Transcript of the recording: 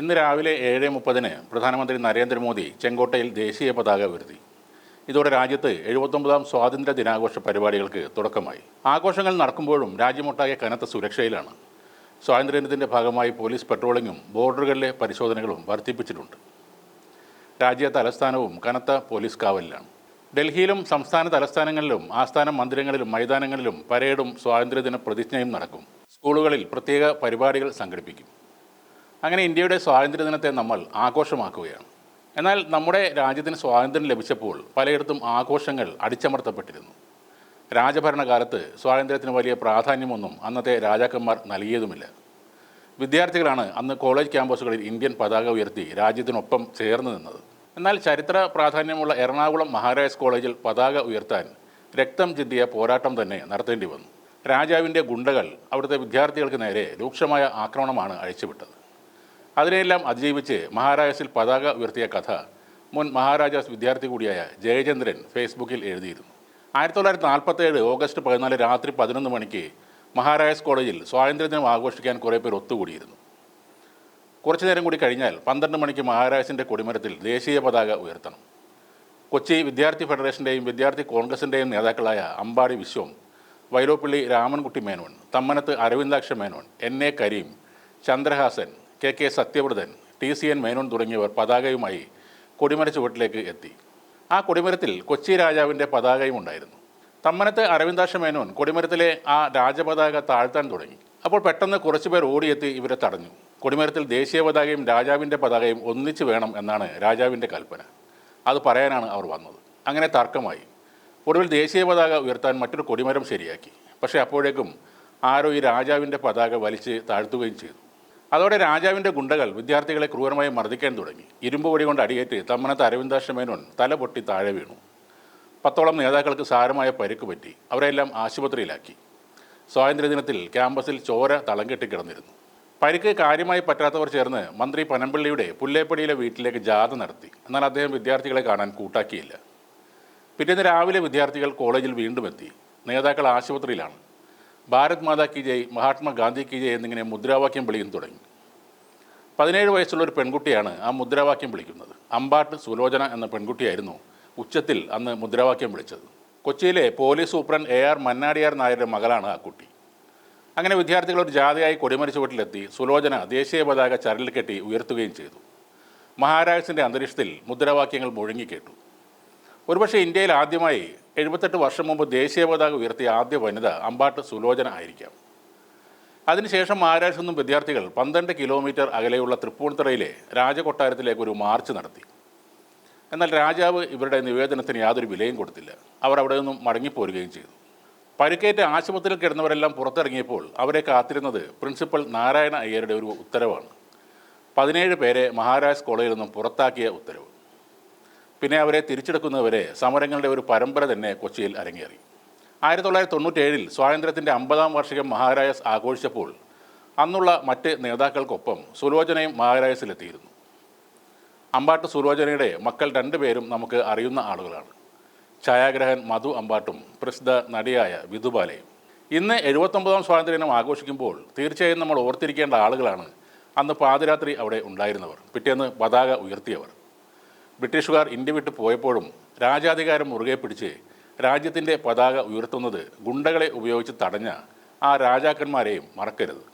ഇന്ന് രാവിലെ ഏഴ് മുപ്പതിന് പ്രധാനമന്ത്രി നരേന്ദ്രമോദി ചെങ്കോട്ടയിൽ ദേശീയ പതാക ഉയർത്തി. ഇതോടെ രാജ്യത്ത് എഴുപത്തൊമ്പതാം സ്വാതന്ത്ര്യ ദിനാഘോഷ പരിപാടികൾക്ക് തുടക്കമായി. ആഘോഷങ്ങൾ നടക്കുമ്പോഴും രാജ്യമൊട്ടാകെ കനത്ത സുരക്ഷയിലാണ്. സ്വാതന്ത്ര്യദിനത്തിന്റെ ഭാഗമായി പോലീസ് പെട്രോളിങ്ങും ബോർഡറുകളിലെ പരിശോധനകളും വർദ്ധിപ്പിച്ചിട്ടുണ്ട്. രാജ്യ തലസ്ഥാനവും കനത്ത പോലീസ് കാവലിലാണ്. ഡൽഹിയിലും സംസ്ഥാന തലസ്ഥാനങ്ങളിലും ആസ്ഥാന മന്ദിരങ്ങളിലും മൈതാനങ്ങളിലും പരേഡും സ്വാതന്ത്ര്യദിന പ്രതിജ്ഞയും നടക്കും. സ്കൂളുകളിൽ പ്രത്യേക പരിപാടികൾ സംഘടിപ്പിക്കും. അങ്ങനെ ഇന്ത്യയുടെ സ്വാതന്ത്ര്യ ദിനത്തെ നമ്മൾ ആഘോഷമാക്കുകയാണ്. എന്നാൽ നമ്മുടെ രാജ്യത്തിന് സ്വാതന്ത്ര്യം ലഭിച്ചപ്പോൾ പലയിടത്തും ആഘോഷങ്ങൾ അടിച്ചമർത്തപ്പെട്ടിരുന്നു. രാജഭരണകാലത്ത് സ്വാതന്ത്ര്യത്തിന് വലിയ പ്രാധാന്യമൊന്നും അന്നത്തെ രാജാക്കന്മാർ നൽകിയതുമില്ല. വിദ്യാർത്ഥികളാണ് അന്ന് കോളേജ് ക്യാമ്പസുകളിൽ ഇന്ത്യൻ പതാക ഉയർത്തി രാജ്യത്തിനൊപ്പം ചേർന്ന് നിന്നത്. എന്നാൽ ചരിത്ര പ്രാധാന്യമുള്ള എറണാകുളം മഹാരാജ് കോളേജിൽ പതാക ഉയർത്താൻ രക്തം ചിന്തിയ പോരാട്ടം തന്നെ നടത്തേണ്ടി വന്നു. രാജാവിന്റെ ഗുണ്ടകൾ അവിടുത്തെ വിദ്യാർത്ഥികൾക്ക് നേരെ രൂക്ഷമായ ആക്രമണമാണ് അഴിച്ചുവിട്ടത്. അതിനെയെല്ലാം അതിജീവിച്ച് മഹാരാജസിൽ പതാക ഉയർത്തിയ കഥ മുൻ മഹാരാജാസ് വിദ്യാർത്ഥി കൂടിയായ ജയചന്ദ്രൻ ഫേസ്ബുക്കിൽ എഴുതിയിരുന്നു. ആയിരത്തി തൊള്ളായിരത്തി നാൽപ്പത്തേഴ് ഓഗസ്റ്റ് പതിനാല് രാത്രി പതിനൊന്ന് മണിക്ക് മഹാരാജാസ് കോളേജിൽ സ്വാതന്ത്ര്യദിനം ആഘോഷിക്കാൻ കുറേ പേർ ഒത്തുകൂടിയിരുന്നു. കുറച്ചു നേരം കൂടി കഴിഞ്ഞാൽ പന്ത്രണ്ട് മണിക്ക് മഹാരാജാസിന്റെ കൊടിമരത്തിൽ ദേശീയ പതാക ഉയർത്തണം. കൊച്ചി വിദ്യാർത്ഥി ഫെഡറേഷന്റെയും വിദ്യാർത്ഥി കോൺഗ്രസിന്റെയും നേതാക്കളായ Ambadi Vishwam Vyloppilly Ramankutty Menon Thammanath Aravindaksha Menon N A Kareem Chandrahasan K K Sathyavrathan T C N Menon തുടങ്ങിയവർ പതാകയുമായി കൊടിമര ചുവട്ടിലേക്ക് എത്തി. ആ കൊടിമരത്തിൽ കൊച്ചി രാജാവിന്റെ പതാകയും ഉണ്ടായിരുന്നു. തമ്മനത്ത് അരവിന്ദാക്ഷ മേനോൻ കൊടിമരത്തിലെ ആ രാജപതാക താഴ്ത്താൻ തുടങ്ങി. അപ്പോൾ പെട്ടെന്ന് കുറച്ചുപേർ ഓടിയെത്തി ഇവരെ തടഞ്ഞു. കൊടിമരത്തിൽ ദേശീയ പതാകയും രാജാവിന്റെ പതാകയും ഒന്നിച്ചു വേണം എന്നാണ് രാജാവിന്റെ കൽപ്പന. അത് പറയാനാണ് അവർ വന്നത്. അങ്ങനെ തർക്കമായി. ഒടുവിൽ ദേശീയ പതാക ഉയർത്താൻ മറ്റൊരു കൊടിമരം ശരിയാക്കി. പക്ഷേ അപ്പോഴേക്കും ആരോ ഈ രാജാവിന്റെ പതാക വലിച്ച് താഴ്ത്തുകയും ചെയ്തു. അതോടെ രാജാവിന്റെ ഗുണ്ടകൾ വിദ്യാർത്ഥികളെ ക്രൂരമായി മർദ്ദിക്കാൻ തുടങ്ങി. ഇരുമ്പ് കൊണ്ട് അടിയേറ്റ് തമ്മനത്ത് അരവിന്ദാശ്രമേനോൻ തല പൊട്ടി താഴെ വീണു. പത്തോളം നേതാക്കൾക്ക് സാരമായ പരിക്ക് പറ്റി. അവരെല്ലാം ആശുപത്രിയിലാക്കി. സ്വാതന്ത്ര്യദിനത്തിൽ ക്യാമ്പസിൽ ചോര തളം കെട്ടിക്കിടന്നിരുന്നു പരിക്ക് കാര്യമായി പറ്റാത്തവർ ചേർന്ന് മന്ത്രി പനമ്പള്ളിയുടെ പുല്ലേപ്പടിയിലെ വീട്ടിലേക്ക് ജാഥ നടത്തി. എന്നാൽ അദ്ദേഹം വിദ്യാർത്ഥികളെ കാണാൻ കൂട്ടാക്കിയില്ല. പിറ്റേന്ന് രാവിലെ വിദ്യാർത്ഥികൾ കോളേജിൽ വീണ്ടും എത്തി. നേതാക്കൾ ആശുപത്രിയിലാണ്. ഭാരത് മാതാ കി ജയ് മഹാത്മാഗാന്ധി കി ജയ് എന്നിങ്ങനെ മുദ്രാവാക്യം വിളിക്കുന്നു തുടങ്ങി. പതിനേഴ് വയസ്സുള്ള ഒരു പെൺകുട്ടിയാണ് ആ മുദ്രാവാക്യം വിളിക്കുന്നത്. അമ്പാട്ട് സുലോചന എന്ന പെൺകുട്ടിയായിരുന്നു ഉച്ചത്തിൽ അന്ന് മുദ്രാവാക്യം വിളിച്ചത്. കൊച്ചിയിലെ police superintendent A R Mannadiyar നായരുടെ മകളാണ് ആ കുട്ടി. അങ്ങനെ വിദ്യാർത്ഥികൾ ഒരു ജാഥയായി കൊടിമരിച്ച വീട്ടിലെത്തി സുലോചന ദേശീയ പതാക ചരലിൽ കെട്ടി ഉയർത്തുകയും ചെയ്തു. മഹാരാജസിന്റെ അന്തരീക്ഷത്തിൽ മുദ്രാവാക്യങ്ങൾ മുഴങ്ങിക്കേട്ടു ഒരുപക്ഷെ ഇന്ത്യയിൽ ആദ്യമായി എഴുപത്തെട്ട് വർഷം മുമ്പ് ദേശീയ പതാക ഉയർത്തിയ ആദ്യ വനിത അമ്പാട്ട് സുലോചന ആയിരിക്കാം. അതിനുശേഷം മഹാരാഷ്ട്രയിൽ നിന്നും വിദ്യാർത്ഥികൾ പന്ത്രണ്ട് കിലോമീറ്റർ അകലെയുള്ള തൃപ്പൂണിത്തുറയിലെ രാജകൊട്ടാരത്തിലേക്ക് ഒരു മാർച്ച് നടത്തി. എന്നാൽ രാജാവ് ഇവരുടെ നിവേദനത്തിന് യാതൊരു വിലയും കൊടുത്തില്ല. അവർ അവിടെ നിന്നും മടങ്ങിപ്പോരുകയും ചെയ്തു. പരുക്കേറ്റ് ആശുപത്രിയിൽ കിടന്നവരെല്ലാം പുറത്തിറങ്ങിയപ്പോൾ അവരെ കാത്തിരുന്നത് പ്രിൻസിപ്പൽ നാരായണ അയ്യരുടെ ഒരു ഉത്തരവാണ്. പതിനേഴ് പേരെ മഹാരാജ് കോളേജിൽ നിന്നും പുറത്താക്കിയ ഉത്തരവ്. പിന്നെ അവരെ തിരിച്ചെടുക്കുന്നവരെ സമരങ്ങളുടെ ഒരു പരമ്പര തന്നെ കൊച്ചിയിൽ അരങ്ങേറി. ആയിരത്തി തൊള്ളായിരത്തി തൊണ്ണൂറ്റേഴിൽ സ്വാതന്ത്ര്യത്തിന്റെ അമ്പതാം വാർഷികം മഹാരാജസ് ആഘോഷിച്ചപ്പോൾ അന്നുള്ള മറ്റ് നേതാക്കൾക്കൊപ്പം സുലോചനയും മഹാരാജസിലെത്തിയിരുന്നു. അമ്പാട്ട് സുലോചനയുടെ മക്കൾ രണ്ടുപേരും നമുക്ക് അറിയുന്ന ആളുകളാണ്. ഛായാഗ്രഹൻ മധു അമ്പാട്ടും പ്രസിദ്ധ നടിയായ വിധുബാലയും ഇന്ന് എഴുപത്തൊമ്പതാം സ്വാതന്ത്ര്യദിനം ആഘോഷിക്കുമ്പോൾ തീർച്ചയായും നമ്മൾ ഓർത്തിരിക്കേണ്ട ആളുകളാണ് അന്ന് പാതിരാത്രി അവിടെ ഉണ്ടായിരുന്നവർ പിറ്റേന്ന് പതാക ഉയർത്തിയവർ. ബ്രിട്ടീഷുകാർ ഇന്ത്യ വിട്ട് പോയപ്പോഴും രാജാധികാരം മുറുകെ പിടിച്ച് രാജ്യത്തിന്റെ പതാക ഉയർത്തുന്നത് ഗുണ്ടകളെ ഉപയോഗിച്ച് തടഞ്ഞ ആ രാജാക്കന്മാരെയും മറക്കരുത്.